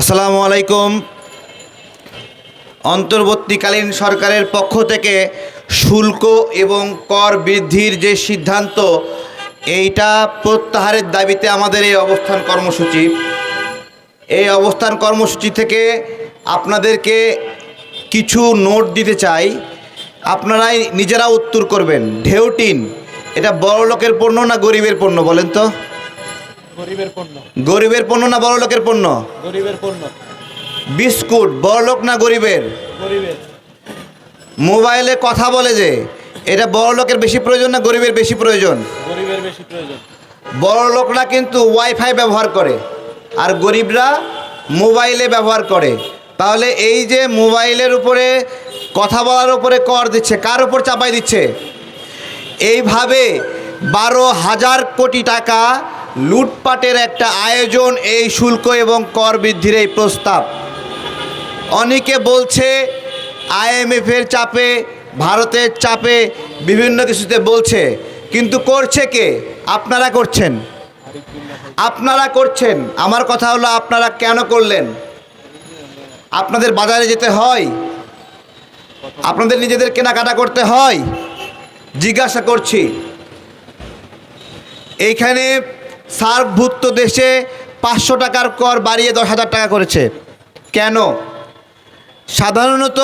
আসসালামু আলাইকুম। অন্তর্বর্তীকালীন সরকারের পক্ষ থেকে শুল্ক এবং কর বৃদ্ধির যে সিদ্ধান্ত, এইটা প্রত্যাহারের দাবিতে আমাদের এই অবস্থান কর্মসূচি। এই অবস্থান কর্মসূচি থেকে আপনাদেরকে কিছু নোট দিতে চাই। আপনারাই নিজেরা উত্তর করবেন। ঢেউটিন, এটা বড় লোকের পণ্য না গরিবের পণ্য বলেন তো? গরিবের পণ্য। গরিবের পণ্য না বড় লোকের পণ্য? গরিবের পণ্য। বিস্কুট বড় লোক না গরিবের? গরিবের। মোবাইলে কথা বলে যে এটা বড় লোকের বেশি প্রয়োজন না গরিবের বেশি প্রয়োজন? গরিবের বেশি প্রয়োজন। বড় লোকরা কিন্তু ওয়াইফাই ব্যবহার করে আর গরিবরা মোবাইলে ব্যবহার করে। তাহলে এই যে মোবাইলের উপরে কথা বলার উপরে কর দিচ্ছে কার উপর চাপাই দিচ্ছে? এইভাবে বারো হাজার কোটি টাকা লুটপাটের একটা আয়োজন এই শুল্ক এবং কর বৃদ্ধির এই প্রস্তাব। অনেকে বলছে আইএমএফের চাপে, ভারতের চাপে, বিভিন্ন কিছুতে বলছে। কিন্তু করছে কে? আপনারা করছেন। আপনারা করছেন। আমার কথা হলো, আপনারা কেন করলেন? আপনাদের বাজারে যেতে হয়। আপনাদের নিজেদের কেনাকাটা করতে হয়। জিজ্ঞাসা করছি। এইখানে সার্কভুক্ত দেশে পাঁচশো টাকার কর বাড়িয়ে দশ হাজার টাকা করেছে। কেন? সাধারণত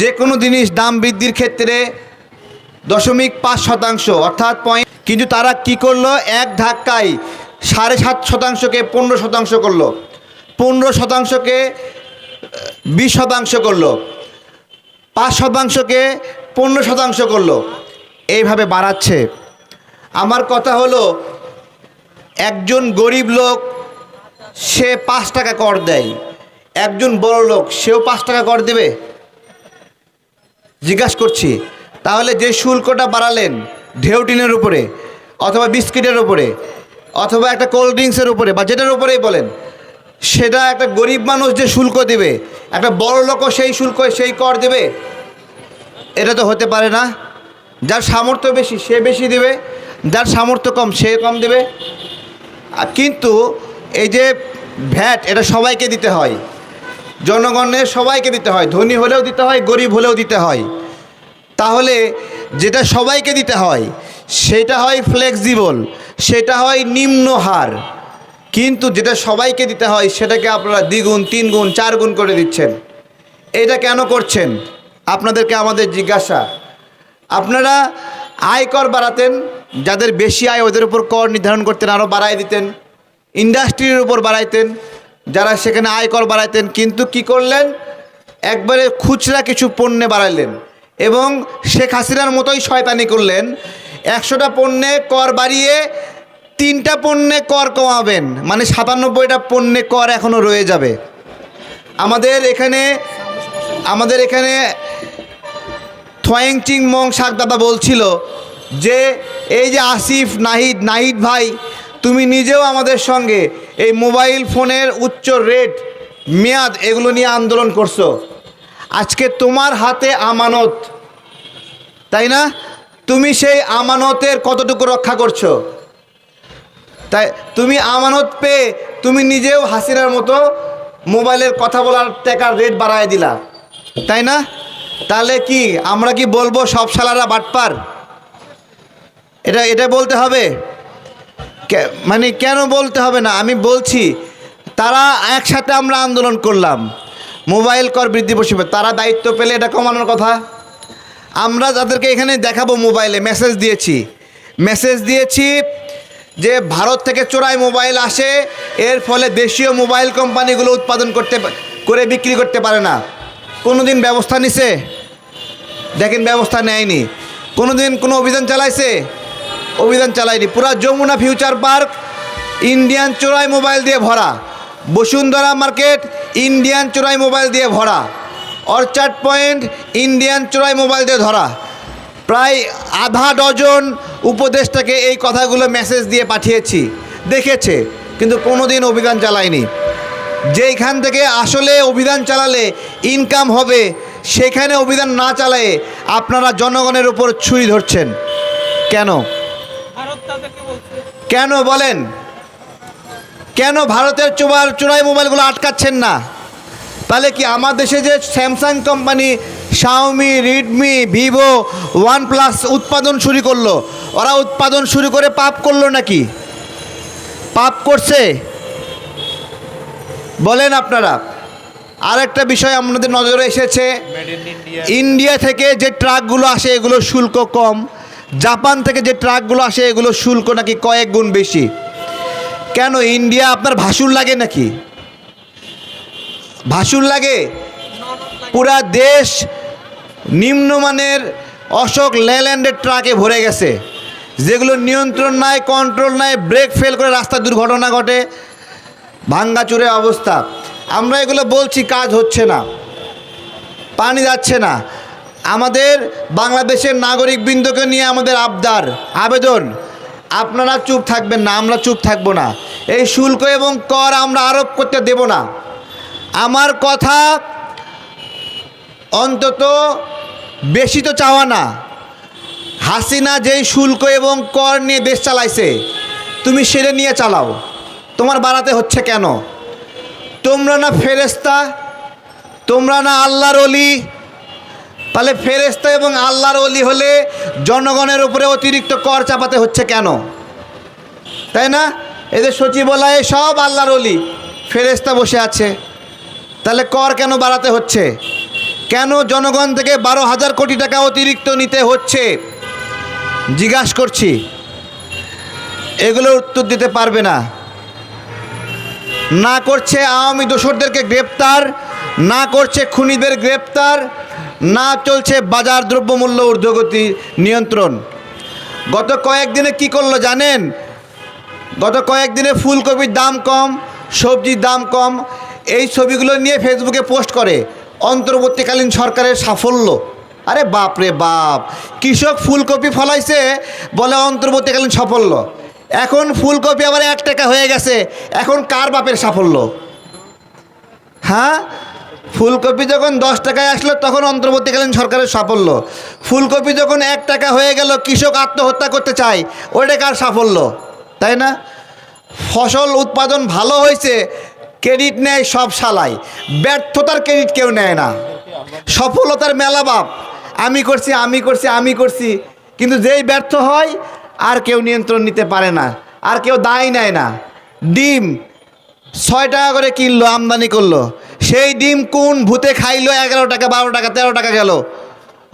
যে কোনো জিনিস দাম বৃদ্ধির ক্ষেত্রে দশমিক পাঁচ শতাংশ, অর্থাৎ পয়েন্ট কিন্তু তারা কি করল? এক ধাক্কায় সাড়ে সাত শতাংশকে পনেরো শতাংশ করল। পনেরো শতাংশকে বিশ শতাংশ করল। পাঁচ শতাংশকে পনেরো শতাংশ করল। এইভাবে বাড়াচ্ছে। আমার কথা হলো একজন গরিব লোক, সে পাঁচ টাকা কর দেয়। একজন বড় লোক, সেও পাঁচ টাকা কর দেবে? জিজ্ঞাসা করছি, তাহলে যে শুল্কটা বাড়ালেন ঢেউটিনের উপরে, অথবা বিস্কিটের উপরে, অথবা একটা কোল্ড ড্রিঙ্কসের উপরে, বা যেটার উপরেই বলেন, সেটা একটা গরিব মানুষ যে শুল্ক দেবে, একটা বড় লোকও সেই শুল্ক, সেই কর দেবে? এটা তো হতে পারে না। যার সামর্থ্য বেশি, সে বেশি দেবে, যার সামর্থ্য কম, সে কম দেবে। কিন্তু এই যে ভ্যাট, এটা সবাইকে দিতে হয়। জনগণের সবাইকে দিতে হয়। ধনী হলেও দিতে হয়, গরিব হলেও দিতে হয়। তাহলে যেটা সবাইকে দিতে হয়, সেটা হয় ফ্লেক্সিবল সেটা হয় নিম্ন হার। কিন্তু যেটা সবাইকে দিতে হয়, সেটাকে আপনারা দ্বিগুণ তিন গুণ চার গুণ করে দিচ্ছেন। এটা কেন করছেন? আপনাদেরকে আমাদের জিজ্ঞাসা। আপনারা আয়কর বাড়াতেন যাদের বেশি আয় ওদের উপর কর নির্ধারণ করতেন আরও বাড়াই দিতেন, ইন্ডাস্ট্রির উপর বাড়াইতেন, যারা সেখানে আয়কর বাড়াইতেন, কিন্তু কি করলেন? একবারে খুচরা কিছু পণ্যে বাড়াইলেন এবং শেখ হাসিনার মতোই শয়তানি করলেন। একশোটা পণ্যে কর বাড়িয়ে তিনটা পণ্যে কর কমাবেন মানে সাতানব্বইটা পণ্যে কর এখনও রয়ে যাবে। আমাদের এখানে আমাদের এখানে থোয়াইং চিং মং শাক দাদা বলছিল যে এই যে আসিফ, নাহিদ নাহিদ ভাই, তুমি নিজেও আমাদের সঙ্গে এই মোবাইল ফোনের উচ্চ রেট, মেয়াদ এগুলো নিয়ে আন্দোলন করছ। আজকে তোমার হাতে আমানত, তাই না? তুমি সেই আমানতের কতটুকু রক্ষা করছ? তাই তুমি আমানত পেয়ে তুমি নিজেও হাসিনার মতো মোবাইলের কথা বলার টাকার রেট বাড়ায় দিলা, তাই না? তাহলে কি, আমরা কি বলব সব শালারা বাটপার? এটা এটা বলতে হবে। মানে কেন বলতে হবে না? আমি বলছি, তারা একসাথে আমরা আন্দোলন করলাম। মোবাইল কর বৃদ্ধি বসবে। তারা দায়িত্ব পেলে এটা কমানোর কথা। আমরা তাদেরকে এখানে দেখাবো মোবাইলে মেসেজ দিয়েছি। মেসেজ দিয়েছি যে ভারত থেকে চোরাই মোবাইল আসে, এর ফলে দেশীয় মোবাইল কোম্পানিগুলো উৎপাদন করতে করে বিক্রি করতে পারে না। কোনো দিন ব্যবস্থা নিছে? দেখেন ব্যবস্থা নেয়নি। কোনো দিন কোনো অভিযান চালাইছে? অভিযান চালায়নি। পুরা যমুনা ফিউচার পার্ক, ইন্ডিয়ান চোরাই মোবাইল দিয়ে ভরা। বসুন্ধরা মার্কেট, ইন্ডিয়ান চোরাই মোবাইল দিয়ে ভরা। অর্চার্ড পয়েন্ট, ইন্ডিয়ান চোরাই মোবাইল দিয়ে ধরা। প্রায় আধা ডজন উপদেষ্টাকে এই কথাগুলো মেসেজ দিয়ে পাঠিয়েছি। দেখেছে, কিন্তু কোনো দিন অভিযান চালায়নি। যেইখান থেকে আসলে অভিযান চালালে ইনকাম হবে, সেখানে অভিযান না চালায়ে আপনারা জনগণের উপর ছুরি ধরছেন। কেন? কেন বলেন? কেন ভারতের চোবার চোরাই মোবাইলগুলো আটকাচ্ছেন না? তাহলে কি আমার দেশে যে Samsung company Xiaomi Redmi Vivo OnePlus উৎপাদন শুরু করল ওরা উৎপাদন শুরু করে পাপ করল নাকি? পাপ করছে? বলেন আপনারা। আরেকটা বিষয় আমাদের নজরে এসেছে ইন্ডিয়া ইন্ডিয়া থেকে যে ট্রাকগুলো আসে এগুলো শুল্ক কম। জাপান থেকে যে ট্রাকগুলো আসে, এগুলো শুল্ক নাকি কয়েক গুণ বেশি? কেন ইন্ডিয়া আপনার ভাসুর লাগে নাকি? ভাসুর লাগে? পুরা দেশ নিম্নমানের অশোক লেল্যান্ডের ট্রাকে ভরে গেছে। যেগুলো নিয়ন্ত্রণ নাই কন্ট্রোল নাই ব্রেক ফেল করে রাস্তায় দুর্ঘটনা ঘটে, ভাঙ্গাচুরে অবস্থা। আমরা এগুলো বলছি, কাজ হচ্ছে না। পানি যাচ্ছে না। আমাদের বাংলাদেশের নাগরিক বৃন্দকে নিয়ে আমাদের আবদার, আবেদন। আপনারা চুপ থাকবেন না, আমরা চুপ থাকব না। এই শুল্ক এবং কর আমরা আরোপ করতে দেব না। আমার কথা অন্তত বেশি তো চাওয়া না। হাসিনা যেই শুল্ক এবং কর নিয়ে দেশ চালাইছে, তুমি সেটা নিয়ে চালাও। তোমার বাড়াতে হচ্ছে কেন? তোমরা না ফেরেস্তা তোমরা না আল্লাহর অলি তাহলে ফেরেস্তা এবং আল্লাহর অলি হলে জনগণের উপরে অতিরিক্ত কর চাপাতে হচ্ছে কেন? তাই না? এদের সচিবালয়ে সব আল্লাহর অলি ফেরেস্তা বসে আছে। তাহলে কর কেন বাড়াতে হচ্ছে? কেন জনগণ থেকে বারো হাজার কোটি টাকা অতিরিক্ত নিতে হচ্ছে? জিজ্ঞাসা করছি। এগুলো উত্তর দিতে পারবে না। না করছে আওয়ামী দোসরদেরকে গ্রেপ্তার, না করছে খুনিদের গ্রেপ্তার না চলছে বাজার দ্রব্যমূল্য ঊর্ধ্বগতি নিয়ন্ত্রণ। গত কয়েকদিনে কি করল জানেন? গত কয়েকদিনে ফুলকপির দাম কম, সবজির দাম কম, এই ছবিগুলো নিয়ে ফেসবুকে পোস্ট করে। অন্তর্বর্তীকালীন সরকারের সাফল্য। আরে বাপ রে বাপ, কৃষক ফুলকপি ফলাইছে বলে অন্তর্বর্তীকালীন সাফল্য। এখন ফুলকপি আবার এক টাকা হয়ে গেছে, এখন কার বাপের সাফল্য? হ্যাঁ? ফুলকপি যখন দশ টাকায় আসলো, তখন অন্তর্বর্তীকালীন সরকারের সাফল্য। ফুলকপি যখন এক টাকা হয়ে গেল, কৃষক আত্মহত্যা করতে চায়, ওটা কার সাফল্য? তাই না? ফসল উৎপাদন ভালো হয়েছে, ক্রেডিট নেয় সব সালাই ব্যর্থতার ক্রেডিট কেউ নেয় না। সফলতার মেলা বাপ। আমি করছি আমি করছি আমি করছি। কিন্তু যেই ব্যর্থ হয়, আর কেউ নিয়ন্ত্রণ নিতে পারে না, আর কেউ দায় নেয় না। ডিম ছয় টাকা করে কিনলো, আমদানি করল। সেই ডিম কোন ভূতে খাইলো? এগারো টাকা, বারো টাকা, তেরো টাকা গেল।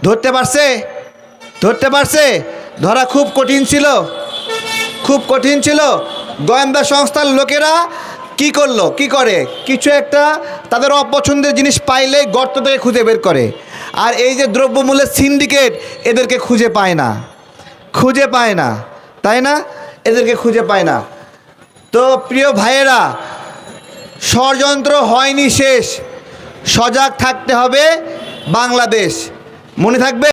ধরতে পারছে? ধরতে পারছে? ধরা খুব কঠিন ছিল। খুব কঠিন ছিল। গোয়েন্দা সংস্থার লোকেরা কি করল? কি করে? কিছু একটা তাদের অপছন্দের জিনিস পাইলে গর্ত থেকে খুঁজে বের করে। আর এই যে দ্রব্যমূল্যের সিন্ডিকেট, এদেরকে খুঁজে পায় না। খুঁজে পায় না। তাই না? এদেরকে খুঁজে পায় না। তো প্রিয় ভাইয়েরা ষড়যন্ত্র হয়নি শেষ। সজাগ থাকতে হবে বাংলাদেশ। মনে থাকবে?